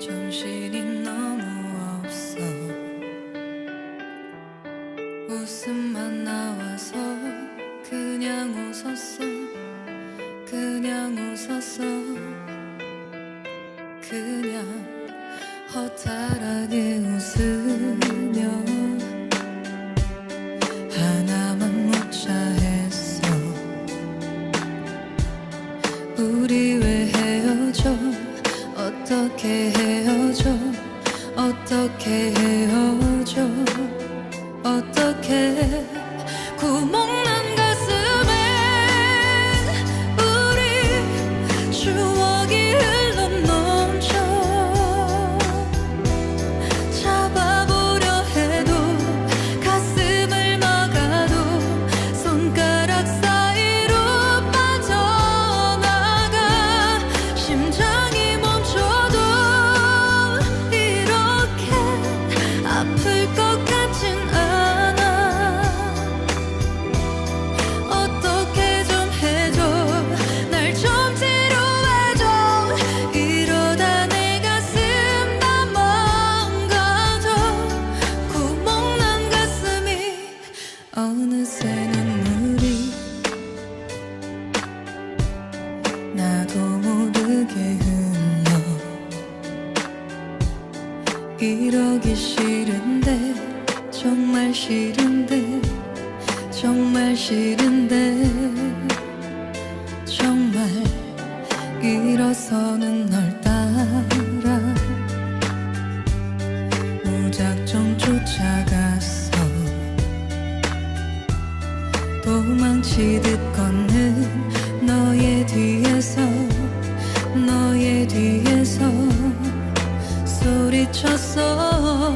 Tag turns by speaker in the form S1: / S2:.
S1: 정신이 너무 없어. 웃음만 나와서 그냥 웃었어. 그냥 웃었어. 그냥 허탈하게 웃으며 우리 왜 헤어져? 어떻게 어떻게 헤어져? 어떻게 구멍 이러기 싫은데 정말 싫은데 정말 싫은데 정말 일어서는 널 따라 무작정 쫓아갔어. 도망치듯 걷는 너의 뒤에서 미쳤어